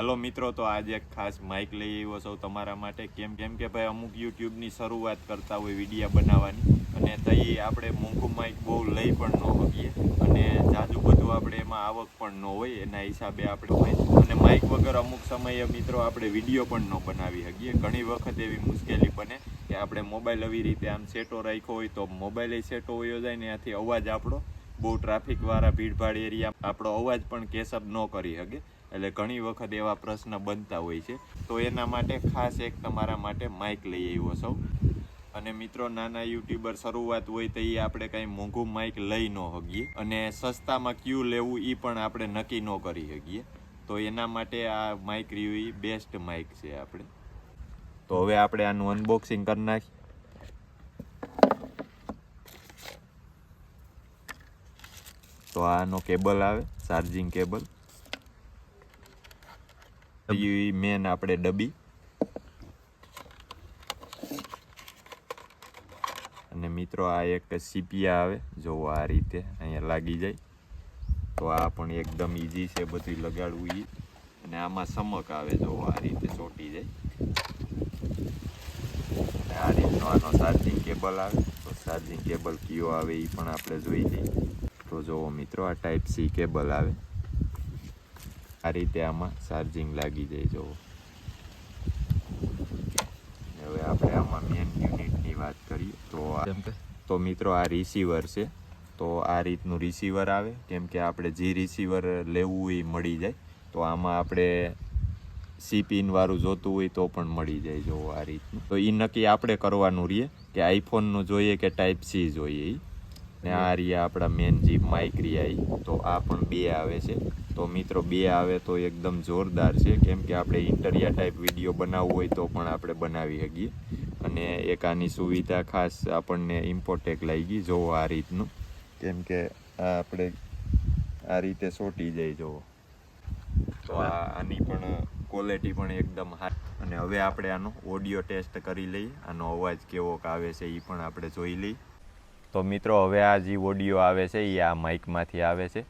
Hello મિત્રો, તો આજે ખાસ માઇક લઈ આવ્યો છું તમારા માટે. કેમ કેમ કે ભાઈ અમુક યુટ્યુબની શરૂઆત કરતા હોય વિડીયા બનાવવાની. અને તઈ આપણે મોંઘું માઇક બહુ લઈ પણ ન શકીએ. અને જાજુ બધું આપણે એમાં આવક પણ ન હોય, એના હિસાબે આપણે હોય. અને માઇક વગર અમુક સમયે મિત્રો આપણે વીડિયો પણ ન બનાવી શકીએ. ઘણી વખત એવી મુશ્કેલી બને કે આપણે મોબાઈલ આવી રીતે આમ સેટો રાખ્યો હોય તો મોબાઈલ સેટો વયો જાય ને ત્યાંથી અવાજ આપણો. બહુ ટ્રાફિક વાળા ભીડભાડ એરિયા આપણો અવાજ પણ કેસઅપ ન કરી શકે. એટલે ઘણી વખત એવા પ્રશ્ન બનતા હોય છે. તો એના માટે ખાસ એક તમારા માટે માઇક લઈ આવ્યો સૌ અને મિત્રો, નાના યુટ્યુબર શરૂઆત હોય તો એ આપણે કાંઈ મોંઘું માઇક લઈ ન શકીએ. અને સસ્તામાં ક્યુ લેવું એ પણ આપણે નક્કી ન કરી શકીએ. તો એના માટે આ માઇક એ બેસ્ટ માઇક છે આપણે. તો હવે આપણે આનું અનબોક્સિંગ કરી નાખીએ. તો આનો કેબલ આવે ચાર્જિંગ કેબલ મેન આપણે ડબી. અને મિત્રો આ એક સીપિયા આવે જોવો આ રીતે અહીંયા લાગી જાય. તો આ પણ એકદમ ઈઝી છે બધું લગાડવું એ અને આમાં સમક આવે જો આ રીતે ચોટી જાય. આ રીતનો આનો ચાર્જિંગ કેબલ આવે. તો ચાર્જિંગ કેબલ કયો આવે એ પણ આપણે જોઈ લઈએ. તો જુઓ મિત્રો આ ટાઈપ સી કેબલ આવે. આ રીતે આમાં ચાર્જિંગ લાગી જાય જુઓ. હવે આપણે આમાં મેન યુનિટની વાત કરીએ તો આ- તો મિત્રો આ રિસીવર છે. તો આ રીતનું રિસીવર આવે કેમ કે આપણે જે રિસીવર લેવું એ મળી જાય. તો આમાં આપણે સી પિન વાળું જોતું હોય તો પણ મળી જાય જુઓ આ રીતનું. તો એ નક્કી આપણે કરવાનું રહીએ કે આઈફોનનું જોઈએ કે ટાઈપ સી જોઈએ ઈ? ને આ રહ્યા આપણા મેન જીપ માઇક રહ્યા તો આ પણ બે આવે છે. તો મિત્રો, બે આવે તો એકદમ જોરદાર છે. કેમ કે આપણે ઇન્ટરિયા ટાઈપ વીડિયો બનાવવો હોય તો પણ આપણે બનાવી શકીએ. અને એક આની સુવિધા ખાસ આપણને ઇમ્પોર્ટેક લાગી જોવો આ રીતનું. કેમ કે આ આપણે આ રીતે સોટી જાય, જોવો. તો આની પણ ક્વોલિટી પણ એકદમ હાઈ. અને હવે આપણે આનો ઓડિયો ટેસ્ટ કરી લઈએ. આનો અવાજ કેવો આવે છે એ પણ આપણે જોઈ લઈએ. તો મિત્રો, હવે આ જે ઓડિયો આવે છે, એ આ માઇકમાંથી આવે છે.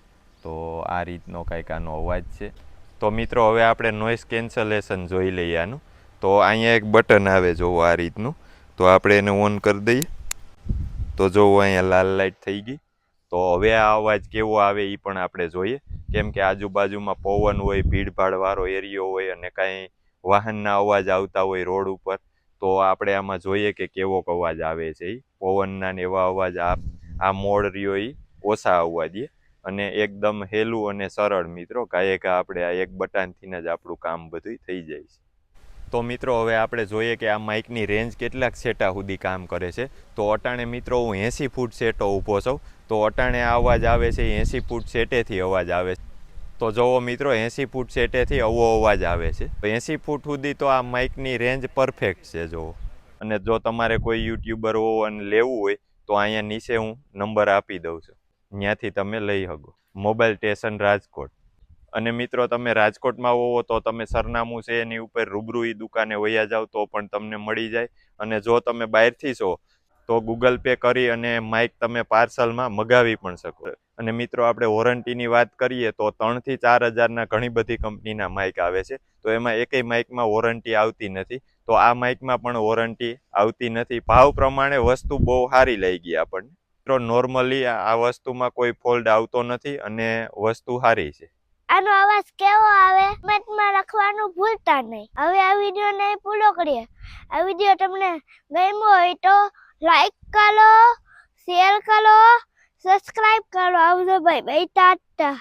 તો આ રીતનો કંઈક આનો અવાજ છે. તો મિત્રો, હવે આપણે નોઇસ કેન્સલેશન જોઈ લઈએ આનું. તો અહીંયા એક બટન આવે જોવો આ રીતનું. તો આપણે એને ઓન કરી દઈએ. તો જોવો અહીંયા લાલ લાઇટ થઈ ગઈ. તો હવે આ અવાજ કેવો આવે એ પણ આપણે જોઈએ. કેમ કે આજુબાજુમાં પવન હોય ભીડભાડવાળો એરિયો હોય અને કાંઈ વાહનના અવાજ આવતા હોય રોડ ઉપર તો આપણે આમાં જોઈએ કે કેવો અવાજ આવે છે એ પવનના ને એવા અવાજ આ આ મોડ રહ્યો એ ઓછા આવવા દે. અને એકદમ હેલું અને સરળ મિત્રો કાંઈ કા આપણે આ એક બટનથી જ આપણું કામ બધું થઈ જાય છે. તો મિત્રો, હવે આપણે જોઈએ કે આ માઇકની રેન્જ કેટલાક સેટા સુધી કામ કરે છે. તો અટાણે મિત્રો, હું એંસી ફૂટ સેટો ઊભો છું. તો અટાણે આ અવાજ આવે છે, એંસી ફૂટ સેટેથી અવાજ આવે છે. તો જુઓ મિત્રો, એંસી ફૂટ સેટેથી આવો અવાજ આવે છે. તો એંસી ફૂટ સુધી તો આ માઇકની રેન્જ પરફેક્ટ છે, જુઓ. અને જો તમારે કોઈ યુટ્યુબર હોવો અને લેવું હોય, તો અહીંયા નીચે હું નંબર આપી દઉં છું. ત્યાંથી તમે લઈ શકો. Mobile station Rajkot. અને મિત્રો, તમે રાજકોટમાં હોવો તો તમે સરનામું છે એની ઉપર રૂબરૂ એ દુકાને વયા જાઓ, તો પણ તમને મળી જાય. અને જો તમે બહારથી છો, તો ગૂગલ પે કરી અને માઇક તમે પાર્સલમાં મગાવી પણ શકો. અને મિત્રો, આપણે વોરંટીની વાત કરીએ તો ત્રણથી ચાર હજારના ઘણી બધી કંપનીના માઇક આવે છે. તો એમાં એકેય માઇકમાં વોરંટી આવતી નથી. તો આ માઇકમાં પણ વોરંટી આવતી નથી. ભાવ પ્રમાણે વસ્તુ બહુ સારી લઈ ગઈ આપણને. મિત્રો નોર્મલી આ વસ્તુમાં કોઈ ફોલ્ડ આવતો નથી અને વસ્તુ સારી છે. આનો અવાજ કેવો આવે? કમેન્ટમાં લખવાનું ભૂલતા નહીં. હવે આ વિડીયોને પૂરો કરીએ. આ વીડિયો તમને ગમ્યો હોય તો લાઈક કરો શેર કરો સબસ્ક્રાઇબ કરો આવજો ભાઈ ભાઈ ટાટા